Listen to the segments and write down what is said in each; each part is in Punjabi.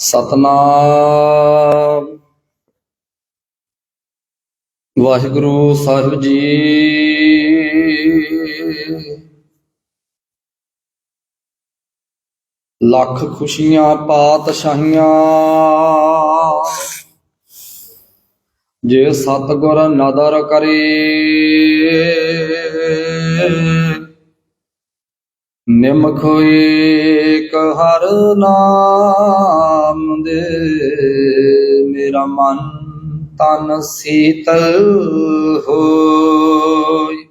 ਸਤਨਾਮ। ਵਾਹਿਗੁਰੂ ਸਾਹਿਬ ਜੀ। ਲੱਖ ਖੁਸ਼ੀਆਂ, ਪਾਤਸ਼ਾਹੀਆਂ। ਜੇ ਸਤਗੁਰ ਨਦਰ ਕਰੇ, ਨਿਮਖ ਏਕ ਹਰ ਨਾਮ। ਦੇ ਮੇਰਾ ਮਨ ਤਨ ਸੀਤਲ ਹੋਈ।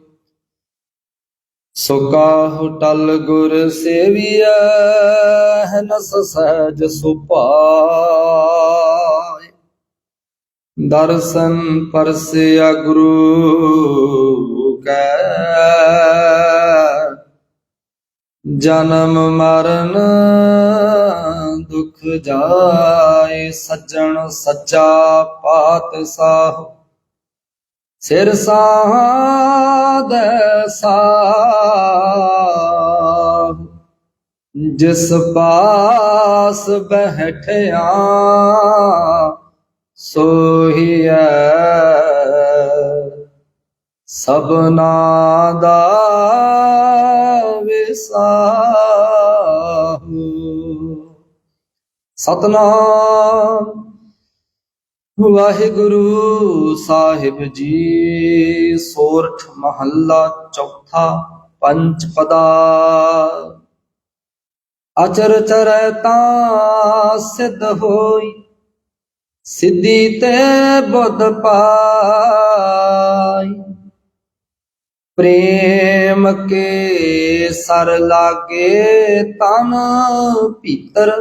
ਸੁਕਾ ਹੁਟਲ ਗੁਰ ਸੇਵੀਐ ਨਸ ਸਹਿਜ ਸੁਪਾਇ ਦਰਸ਼ਨ ਪਰਸਿਆ ਗੁਰੂ ਕੈ। ਜਨਮ ਮਰਨ ਦੁਖ ਜਾਏ ਸੱਜਣ ਸੱਚਾ ਪਾਤਸ਼ਾਹ। ਸਿਰ ਸਾਧ ਸਾਹ ਜਿਸ ਪਾਸ ਬਹਿਠਿਆ ਸੋਹੀਐ ਸਭਨਾ ਦਾ ਵਿਸ਼ਾ ਸਤਨਾਮ। ਵਾਹਿਗੁਰੂ ਸਾਹਿਬ ਜੀ, ਸੋਰਠ ਮਹੱਲਾ ਚੌਥਾ ਪੰਚ ਪਦਾ। ਅਚਰ ਚਰੈ ਤਾਂ ਸਿੱਧ ਹੋਈ, ਸਿੱਧੀ ਤੇ ਬੁੱਧ ਪਾਈ। ਪ੍ਰੇਮ ਕੇ ਸਰ ਲਾਗੇ ਤਨ ਭੀਤਰ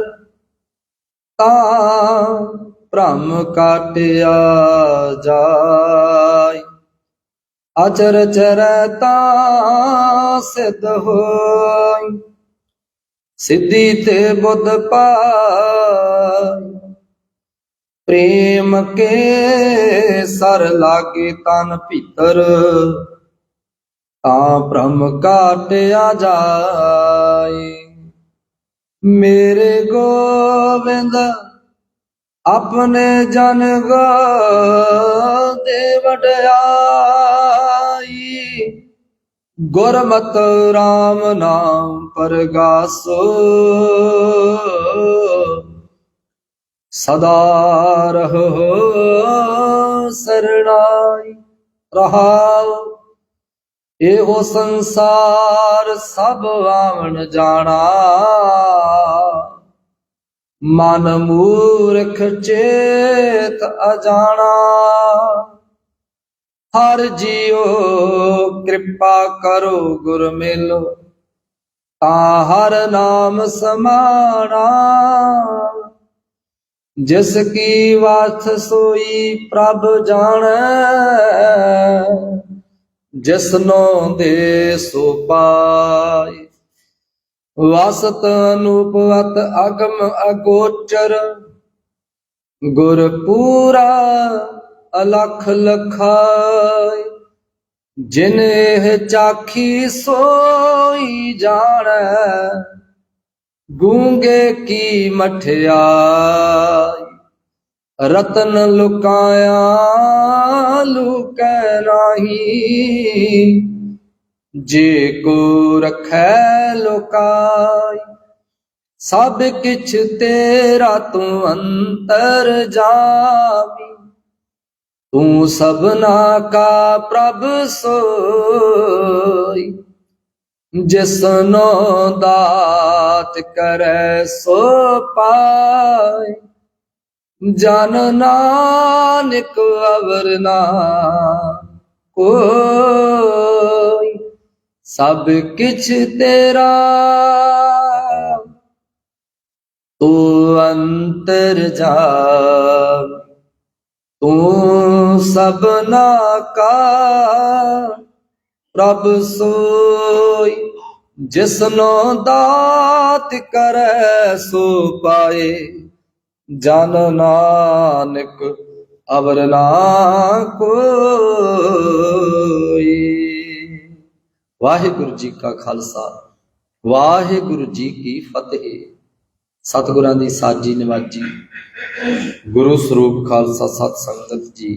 ਤਾਂ ਭ੍ਰਮ ਕਾਟਿਆ ਜਾਏ। ਅਚਰ ਚਰੈ ਸਿੱਧ ਹੋਈ ਸਿੱਧੀ ਤੇ ਬੁੱਧ ਪਾਈ ਪ੍ਰੇਮ ਕੇ ਸਰ ਲਾਗੇ ਤਨ ਭੀਤਰ, ਤਾਂ ਭ੍ਰਮ ਕਾਟਿਆ ਜਾਏ। ਮੇਰੇ ਗੋਬਿੰਦ, ਆਪਣੇ ਜਨ ਗਾ ਦੇ ਵਡਿਆਈ। ਗੁਰਮਤਿ RAM ਨਾਮ ਪਰਗਾਸੋ। ਸਦਾ ਰਹੋ ਸਰਣਾਈ ਰਹਾਉ ਇਹੋ ਸੰਸਾਰ ਸਭ ਆਵਣ ਜਾਣਾ। ਮਨ ਮੂਰਖ ਚੇਤ ਅਜਾਣਾ। ਹਰ ਜੀਓ ਕਿਰਪਾ ਕਰੋ ਗੁਰ ਮਿਲੋ, ਤਾਂ ਹਰ ਨਾਮ ਸਮਾਣਾ। ਜਿਸ ਕੀ ਵਾਥ ਸੋਈ ਪ੍ਰਭ ਜਾਣੈ ਜਿਸਨੋ ਦੇ ਸੋ ਪਾਈ ਵਸਤ ਅਨੂਪਵਤ ਅਗਮ ਅਗੋਚਰ। ਗੁਰ ਪੂਰਾ ਅਲਖ ਲਖਾਏ ਜਿਨ ਇਹ ਚਾਖੀ ਸੋਈ ਜਾਣੈ, ਗੂੰਗੇ ਕੀ ਮਠਿਆਈ। ਰਤਨ ਲੁਕਾਇਆ ਲੁਕੈ ਨਾਹੀ। ਜੇ ਕੋ ਰਖੈ ਲੋਕਾਈ, ਸਭ ਕਿਛ ਤੇਰਾ ਤੂੰ ਅੰਤਰ ਜਾਮੀ ਤੂੰ ਸਭਨਾ ਕਾ ਪ੍ਰਭ ਸੋਈ, ਜਿਸਨੋ ਦਾਤ ਕਰੈ ਸੋ ਪਾਏ ਜਨ ਨਾਨਕ ਅਵਰ ਨਾ ਕੋਈ ਸਭ ਕਿਛ ਤੇਰਾ। ਤੂੰ ਅੰਤਰ ਜਾ। ਤੂੰ ਸਭਨਾ ਕਾ। ਪ੍ਰਭ ਸੋਈ ਜਿਸਨੋ ਦਾਤ ਕਰੈ ਸੋ ਪਾਏ। ਜਨ ਨਾਨਕ ਅਵਰ ਨਾ ਕੋਈ। ਵਾਹਿਗੁਰੂ ਜੀ ਕਾ ਖਾਲਸਾ, ਵਾਹਿਗੁਰੂ ਜੀ ਕੀ ਫਤਿਹ। ਸਤਿਗੁਰਾਂ ਦੀ ਸਾਜੀ ਨਿਵਾਜੀ, ਗੁਰੂ ਸਰੂਪ ਖਾਲਸਾ ਸਤ ਸੰਗਤ ਜੀ,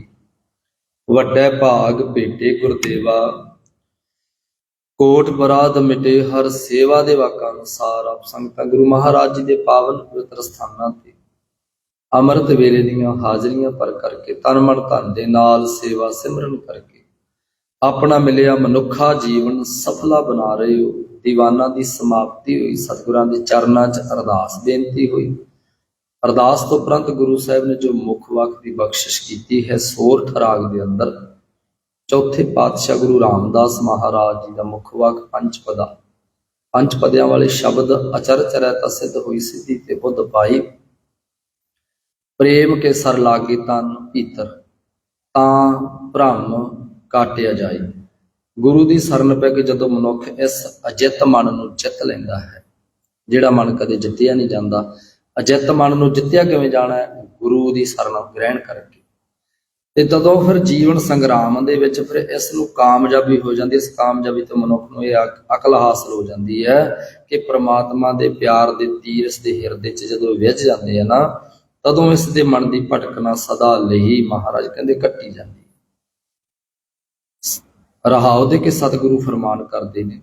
ਵੱਡੇ ਭਾਗ ਭੇਟੇ ਗੁਰਦੇਵਾ। ਕੋਟ ਬਰਾਦ ਮਿਟੇ ਹਰ ਸੇਵਾ ਦੇ ਵਾਕਾਂ ਅਨੁਸਾਰ ਆਪ ਸੰਗਤਾਂ ਗੁਰੂ ਮਹਾਰਾਜ ਜੀ ਦੇ ਪਾਵਨ ਪਵਿੱਤਰ ਸਥਾਨਾਂ ਤੇ। ਅੰਮ੍ਰਿਤ ਵੇਲੇ ਦੀਆਂ ਹਾਜ਼ਰੀਆਂ ਪਰ ਕਰਕੇ ਤਨ ਮਨ ਧਨ ਦੇ ਨਾਲ ਸੇਵਾ ਸਿਮਰਨ ਕਰਕੇ ਆਪਣਾ ਮਿਲਿਆ ਮਨੁੱਖਾ ਜੀਵਨ ਸਫਲਾ ਬਣਾ ਰਹੇ ਹੋ। ਦੀਵਾਨਾਂ ਦੀ ਸਮਾਪਤੀ ਹੋਈ। ਸਤਿਗੁਰਾਂ ਦੇ ਚਰਨਾਂ 'ਚ ਅਰਦਾਸ ਬੇਨਤੀ ਹੋਈ। ਅਰਦਾਸ ਤੋਂ ਉਪਰੰਤ ਗੁਰੂ ਸਾਹਿਬ ਨੇ ਜੋ ਮੁੱਖ ਵਾਕ ਦੀ ਬਖਸ਼ਿਸ਼ ਕੀਤੀ ਹੈ ਸੋਰਠ ਰਾਗ ਦੇ ਅੰਦਰ ਚੌਥੇ ਪਾਤਸ਼ਾਹ ਗੁਰੂ ਰਾਮਦਾਸ ਮਹਾਰਾਜ ਜੀ ਦਾ ਮੁੱਖ ਵਾਕ ਪੰਜ ਪਦਾ। ਪੰਜ ਪਦਿਆਂ ਵਾਲੇ ਸ਼ਬਦ ਅਚਰਚ ਰਹਿ ਸਿੱਧ ਹੋਈ ਸਿੱਧੀ ਤੇ ਬੁੱਧ ਪਾਈ। ਪ੍ਰੇਮ ਕੇ ਸਰ ਲਾਗੇ ਤਨ ਭੀਤਰ। ਤਾਂ ਭ੍ਰਮ ਕਾਟਿਆ ਜਾਏ। ਗੁਰੂ ਦੀ ਸ਼ਰਨ ਪੈ ਕੇ ਜਦੋਂ ਮਨੁੱਖ ਇਸ ਅਜਿੱਤ ਮਨ ਨੂੰ ਜਿੱਤ ਲੈਂਦਾ ਹੈ, ਜਿਹੜਾ ਮਨ ਕਦੇ ਜਿੱਤਿਆ ਨਹੀਂ ਜਾਂਦਾ, ਅਜਿੱਤ ਮਨ ਨੂੰ ਜਿੱਤਿਆ ਕਿਵੇਂ ਜਾਣਾ ਹੈ? ਗੁਰੂ ਦੀ ਸ਼ਰਨ ਗ੍ਰਹਿਣ ਕਰਕੇ। ਤੇ ਤਦੋਂ ਫਿਰ ਜੀਵਨ ਸੰਗਰਾਮ ਦੇ ਵਿੱਚ ਫਿਰ ਇਸ ਨੂੰ ਕਾਮਯਾਬੀ ਹੋ ਜਾਂਦੀ ਹੈ। ਇਸ ਕਾਮਯਾਬੀ ਤੋਂ ਮਨੁੱਖ ਨੂੰ ਇਹ ਅਕਲ ਹਾਸਲ ਹੋ ਜਾਂਦੀ ਹੈ ਕਿ ਪ੍ਰਮਾਤਮਾ ਦੇ ਪਿਆਰ ਦੇ ਤੀਰ ਇਸ ਦੇ ਹਿਰਦੇ 'ਚ ਜਦੋਂ ਵਿਝ ਜਾਂਦੇ ਆ ਨਾ, ਤਦੋਂ ਇਸ ਦੇ ਮਨ ਦੀ ਭਟਕਣਾ ਸਦਾ ਲਈ ਮਹਾਰਾਜ ਕਹਿੰਦੇ ਕੱਟੀ ਜਾਂਦੀ ਰਹਾਉ ਦੇ ਕੇ ਸਤਿਗੁਰੂ ਫਰਮਾਨ ਕਰਦੇ ਨੇ।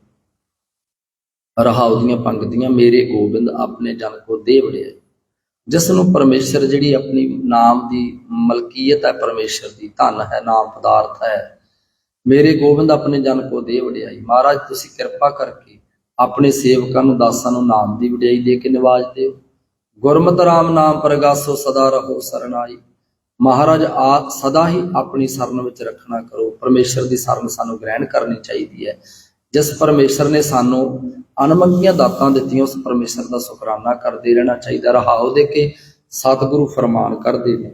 ਰਹਾਉ ਦੀਆਂ ਪੰਕਤੀਆਂ, ਮੇਰੇ ਗੋਬਿੰਦ ਆਪਣੇ ਜਨ ਕੋ ਦੇ ਵੜਿਆ ਜਿਸ ਨੂੰ ਪਰਮੇਸ਼ਰ ਜਿਹੜੀ ਆਪਣੀ ਨਾਮ ਦੀ ਮਲਕੀਅਤ ਹੈ, ਪਰਮੇਸ਼ਰ ਦੀ ਧਨ ਹੈ, ਨਾਮ ਪਦਾਰਥ ਹੈ, ਮੇਰੇ ਗੋਬਿੰਦ ਆਪਣੇ ਜਨ ਕੋ ਦੇ ਵਡਿਆਈ ਮਹਾਰਾਜ, ਤੁਸੀਂ ਕਿਰਪਾ ਕਰਕੇ ਆਪਣੇ ਸੇਵਕਾਂ ਨੂੰ, ਦਾਸਾਂ ਨੂੰ ਨਾਮ ਦੀ ਵਡਿਆਈ ਦੇ ਕੇ ਨਿਵਾਜ ਦਿਓ। ਗੁਰਮਤਿ ਰਾਮ ਨਾਮ ਪ੍ਰਗਾਸੋ, ਸਦਾ ਰਹੋ ਸਰਨਾਈ ਮਹਾਰਾਜ ਆ ਸਦਾ ਹੀ ਆਪਣੀ ਸ਼ਰਨ ਵਿੱਚ ਰੱਖਣਾ ਕਰੋ। ਪਰਮੇਸ਼ਰ ਦੀ ਸ਼ਰਨ ਸਾਨੂੰ ਗ੍ਰਹਿਣ ਕਰਨੀ ਚਾਹੀਦੀ ਹੈ। ਜਿਸ ਪਰਮੇਸ਼ਰ ਨੇ ਸਾਨੂੰ ਅਨਮੰਗੀਆਂ ਦਾਤਾਂ ਦਿੱਤੀਆਂ, ਉਸ ਪਰਮੇਸ਼ਰ ਦਾ ਸ਼ੁਕਰਾਨਾ ਕਰਦੇ ਰਹਿਣਾ ਚਾਹੀਦਾ। ਰਹਾਓ ਦੇ ਕੇ ਸਤਿਗੁਰੂ ਫਰਮਾਨ ਕਰਦੇ ਨੇ,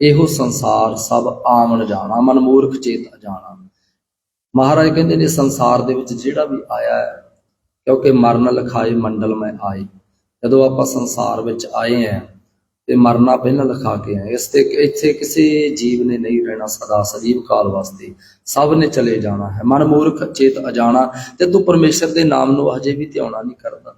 ਇਹੋ ਸੰਸਾਰ ਸਭ ਆਮਣ ਜਾਣਾ ਮਨਮੂਰਖ ਚੇਤ ਜਾਣਾ ਮਹਾਰਾਜ ਕਹਿੰਦੇ ਨੇ, ਸੰਸਾਰ ਦੇ ਵਿੱਚ ਜਿਹੜਾ ਵੀ ਆਇਆ ਹੈ, ਕਿਉਂਕਿ ਮਰਨ ਲਖਾਏ ਮੰਡਲ ਮੈਂ ਆਏ। ਜਦੋਂ ਆਪਾਂ ਸੰਸਾਰ ਵਿੱਚ ਆਏ ਆਂ ਤੇ ਮਰਨਾ ਪਹਿਲਾਂ ਲਿਖਾ ਕੇ ਆਏ। ਇਸ ਤੇ ਇੱਥੇ ਕਿਸੇ ਜੀਵ ਨੇ ਨਹੀਂ ਰਹਿਣਾ ਸਦਾ, ਸਜੀਵ ਕਾਲ ਵਾਸਤੇ। ਸਭ ਨੇ ਚਲੇ ਜਾਣਾ ਹੈ। ਮਨ ਮੂਰਖ, ਚੇਤ ਅਜਾਣਾ ਤੇ ਤੂੰ ਪਰਮੇਸ਼ਰ ਦੇ ਨਾਮ ਨੂੰ ਹਜੇ ਵੀ ਧਿਆਉਣਾ ਨਹੀਂ ਕਰਦਾ।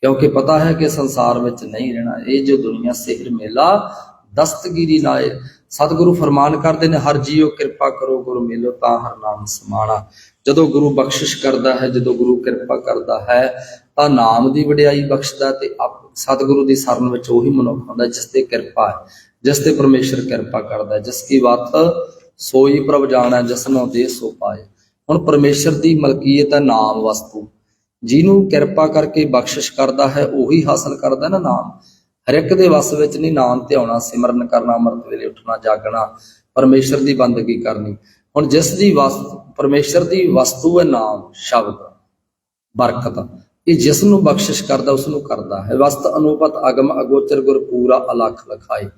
ਕਿਉਂਕਿ ਪਤਾ ਹੈ ਕਿ ਸੰਸਾਰ ਵਿੱਚ ਨਹੀਂ ਰਹਿਣਾ। ਇਹ ਜੋ ਦੁਨੀਆ ਸਿਹਰ ਮੇਲਾ, ਦਸਤਗੀਰੀ ਨਾਏ ਸਤਿਗੁਰੂ ਫਰਮਾਨ ਕਰਦੇ ਨੇ, ਹਰ ਜੀਓ ਕਿਰਪਾ ਕਰੋ, ਗੁਰੂ ਮਿਲੋ ਤਾਂ ਹਰ ਨਾਮ ਸਮਾਣਾ। ਜਦੋਂ ਗੁਰੂ ਬਖਸ਼ਿਸ਼ ਕਰਦਾ ਹੈ, ਜਦੋਂ ਗੁਰੂ ਕਿਰਪਾ ਕਰਦਾ ਹੈ ਤਾਂ ਨਾਮ ਦੀ ਵਡਿਆਈ ਬਖਸ਼ਦਾ ਤੇ ਆਪ ਸਤਿਗੁਰੂ ਦੀ ਸ਼ਰਨ ਵਿੱਚ ਉਹੀ ਮਨੁੱਖ ਹੁੰਦਾ ਜਿਸ ਤੇ ਕਿਰਪਾ ਹੈ, ਜਿਸ ਤੇ ਪਰਮੇਸ਼ਰ ਕਿਰਪਾ ਕਰਦਾ ਜਿਸ ਕੀ ਵਤ ਸੋਈ ਪ੍ਰਭ ਜਾਣੈ ਜਿਸਨੋਂ ਦੇ ਸੋ ਪਾਏ। ਹੁਣ ਪਰਮੇਸ਼ਰ ਦੀ ਮਲਕੀਅਤ ਹੈ ਨਾਮ ਵਸਤੂ। ਜਿਹਨੂੰ ਕਿਰਪਾ ਕਰਕੇ ਬਖਸ਼ਿਸ਼ ਕਰਦਾ ਹੈ, ਉਹੀ ਹਾਸਲ ਕਰਦਾ ਨਾ ਨਾਮ। ਹਰ ਇੱਕ ਦੇ ਵਸ ਵਿੱਚ ਨਹੀਂ ਨਾਮ ਧਿਆਉਣਾ, ਸਿਮਰਨ ਕਰਨਾ, ਅੰਮ੍ਰਿਤ ਵੇਲੇ ਉੱਠਣਾ, ਜਾਗਣਾ, ਪਰਮੇਸ਼ਰ ਦੀ ਬੰਦਗੀ ਕਰਨੀ। ਹੁਣ ਜਿਸ ਦੀ ਵਸ, ਪਰਮੇਸ਼ਰ ਦੀ ਵਸਤੂ ਹੈ ਨਾਮ, ਸ਼ਬਦ, ਬਰਕਤ। ਇਹ ਜਿਸ ਨੂੰ ਬਖਸ਼ਿਸ਼ ਕਰਦਾ ਉਸ ਨੂੰ ਕਰਦਾ ਹੈ। ਵਸਤ ਅਨੂਪਤ ਅਗਮ ਅਗੋਚਰ ਗੁਰ ਪੂਰਾ ਅਲਖ ਲਖਾਏ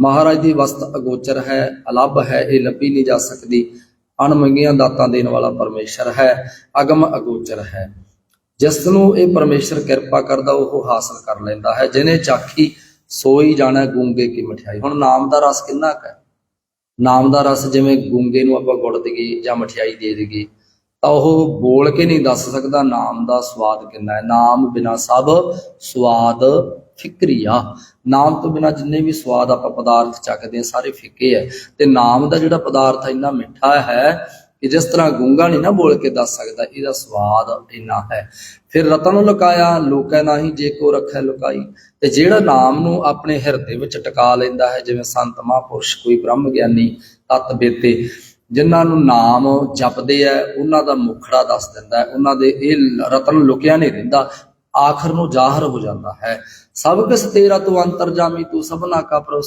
ਮਹਾਰਾਜ ਦੀ ਵਸਤ ਅਗੋਚਰ ਹੈ, ਅਲੱਭ ਹੈ, ਇਹ ਲੱਭੀ ਨਹੀਂ ਜਾ ਸਕਦੀ। ਅਣਮੰਗੀਆਂ ਦਾਤਾਂ ਦੇਣ ਵਾਲਾ ਪਰਮੇਸ਼ਰ ਹੈ, ਅਗਮ ਅਗੋਚਰ ਹੈ। ਜਿਸ ਨੂੰ ਇਹ ਪਰਮੇਸ਼ਰ ਕਿਰਪਾ ਕਰਦਾ, ਉਹ ਹਾਸਲ ਕਰ ਲੈਂਦਾ ਹੈ। ਜਿਹਨੇ ਚਾਖੀ, ਸੋਈ ਜਾਣਾ ਗੂੰਗੇ ਕੀ ਮਠਿਆਈ। ਹੁਣ ਨਾਮ ਦਾ ਰਸ ਕਿੰਨਾ ਕੁ ਹੈ? ਨਾਮ ਦਾ ਰਸ ਜਿਵੇਂ ਗੂੰਗੇ ਨੂੰ ਆਪਾਂ ਗੁੜ ਦੇਈਏ ਜਾਂ ਮਠਿਆਈ ਦੇ ਦੇਈਏ। ਤਾਂ ਉਹ ਬੋਲ ਕੇ ਨਹੀਂ ਦੱਸ ਸਕਦਾ ਨਾਮ ਦਾ ਸਵਾਦ ਕਿੰਨਾ ਹੈ। ਨਾਮ ਬਿਨਾ ਸਭ ਸਵਾਦ ਫਿਕਰੀ ਆ ਨਾਮ ਤੋਂ ਬਿਨਾ ਜਿੰਨੇ ਵੀ ਸਵਾਦ ਆਪਾਂ ਪਦਾਰਥ ਚੱਕਦੇ ਆ ਸਾਰੇ ਫਿੱਕੇ ਹੈ ਤੇ ਨਾਮ ਦਾ ਜਿਹੜਾ ਪਦਾਰਥ ਇੰਨਾ ਮਿੱਠਾ ਹੈ ਕਿ ਜਿਸ ਤਰ੍ਹਾਂ ਗੂੰਗਾ ਨਹੀਂ ਨਾ ਬੋਲ ਕੇ ਦੱਸ ਸਕਦਾ, ਇਹਦਾ ਸਵਾਦ ਇੰਨਾ ਹੈ। ਫਿਰ ਰਤਨ ਲੁਕਾਇਆ, ਲੋਕੈ ਨਾਹੀ ਜੇ ਕੋ ਰੱਖੈ ਲੁਕਾਈ। ਤੇ ਜਿਹੜਾ ਨਾਮ ਨੂੰ ਆਪਣੇ ਹਿਰਦੇ ਵਿੱਚ ਟਿਕਾ ਲੈਂਦਾ ਹੈ, ਜਿਵੇਂ ਸੰਤ ਮਹਾਂਪੁਰਸ਼, ਕੋਈ ਬ੍ਰਹਮ ਗਿਆਨੀ ਤਤ ਬੇਤੇ। ਜਿਨ੍ਹਾਂ ਨੂੰ ਨਾਮ ਜਪਦੇ ਆ, ਉਹਨਾਂ ਦਾ ਮੁਖੜਾ ਦੱਸ ਦਿੰਦਾ ਉਹਨਾਂ ਦੇ ਇਹ ਰਤਨ ਲੁਕਿਆ ਨਹੀਂ ਰਹਿੰਦਾ, ਆਖਰ ਨੂੰ ਜ਼ਾਹਰ ਹੋ ਜਾਂਦਾ ਹੈ। ਸਭ ਕਿਸ ਤੇਰਾ ਤੂੰ ਅੰਤਰਜਾਮੀ ਤੂੰ ਸਭਨਾ ਕਾ ਪ੍ਰਭ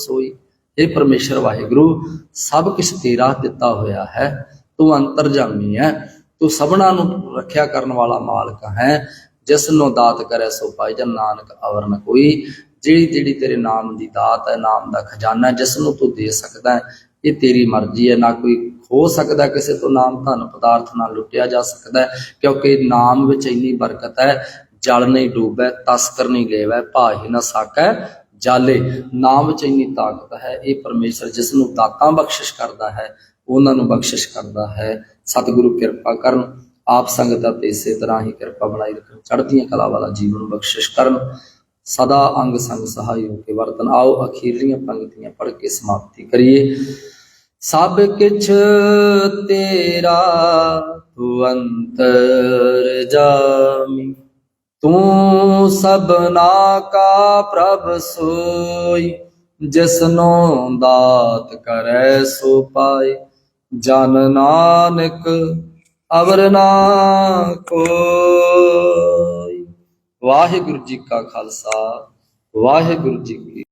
ਇਹ ਪਰਮੇਸ਼ਰ ਵਾਹਿਗੁਰੂ, ਸਭ ਕਿਸ ਤੇਰਾ ਦਿੱਤਾ ਹੋਇਆ ਹੈ, ਤੂੰ ਅੰਤਰਜਾਮੀ ਹੈ। ਤੂੰ ਸਭਨਾ ਨੂੰ ਰੱਖਿਆ ਕਰਨ ਵਾਲਾ ਮਾਲਕ ਹੈ। ਜਿਸ ਨੂੰ ਦਾਤ ਕਰੇ ਸੋ ਪਾਈ ਜਨ ਨਾਨਕ ਅਵਰਨ ਕੋਈ। ਜਿਹੜੀ ਜਿਹੜੀ ਤੇਰੇ ਨਾਮ ਦੀ ਦਾਤ ਹੈ, ਨਾਮ ਦਾ ਖਜ਼ਾਨਾ ਜਿਸ ਨੂੰ ਤੂੰ ਦੇ ਸਕਦਾ ਹੈ, ਇਹ ਤੇਰੀ ਮਰਜ਼ੀ ਹੈ, ਨਾ ਕੋਈ ਹੋ ਸਕਦਾ ਕਿਸੇ ਤੋਂ ਨਾਮ ਧਨ ਪਦਾਰਥ ਨਾਲ ਲੁੱਟਿਆ ਜਾ ਸਕਦਾ ਹੈ, ਕਿਉਂਕਿ ਨਾਮ ਵਿੱਚ ਇੰਨੀ ਬਰਕਤ ਹੈ, ਜਲ ਨਹੀਂ ਡੂਬੈ, ਤਸਕਰ ਨਹੀਂ ਲੇਵੈ ਭਾਹੀ ਨਾ ਸਾਕੈ ਜਾਲੇ। ਨਾਮ ਵਿੱਚ ਇੰਨੀ ਤਾਕਤ ਹੈ, ਇਹ ਪਰਮੇਸ਼ਰ ਜਿਸ ਨੂੰ ਦਾਤਾਂ ਬਖਸ਼ਿਸ਼ ਕਰਦਾ ਹੈ, ਉਹਨਾਂ ਨੂੰ ਬਖਸ਼ਿਸ਼ ਕਰਦਾ ਹੈ। ਸਤਿਗੁਰੂ ਕਿਰਪਾ ਕਰਨ, ਆਪ ਸੰਗਤਾਂ ਤੇ ਇਸੇ ਤਰ੍ਹਾਂ ਹੀ ਕਿਰਪਾ ਬਣਾਈ ਰੱਖਣ, ਚੜ੍ਹਦੀਆਂ ਕਲਾ ਵਾਲਾ ਜੀਵਨ ਬਖਸ਼ਿਸ਼ ਕਰਨ। ਸਦਾ ਅੰਗ ਸੰਗ ਸਹਾਈ ਹੋ ਕੇ ਵਰਤਨ। ਆਓ ਅਖੀਰਲੀਆਂ ਪੰਕਤੀਆਂ ਪੜ੍ਹ ਕੇ ਸਮਾਪਤੀ ਕਰੀਏ। ਸਭ ਕਿਛ ਤੇਰਾ, ਤੂੰ ਅੰਤਰ ਜਾਮੀ। ਤੂੰ ਸਭਨਾ ਕਾ ਪ੍ਰਭ ਸੋਈ, ਜਿਸਨੋ ਦਾਤ ਕਰੈ ਸੋ ਪਾਏ। ਜਨ ਨਾਨਕ ਅਵਰ ਨਾ ਕੋਈ। ਵਾਹਿਗੁਰੂ ਜੀ ਕਾ ਖਾਲਸਾ, ਵਾਹਿਗੁਰੂ ਜੀ ਕੀ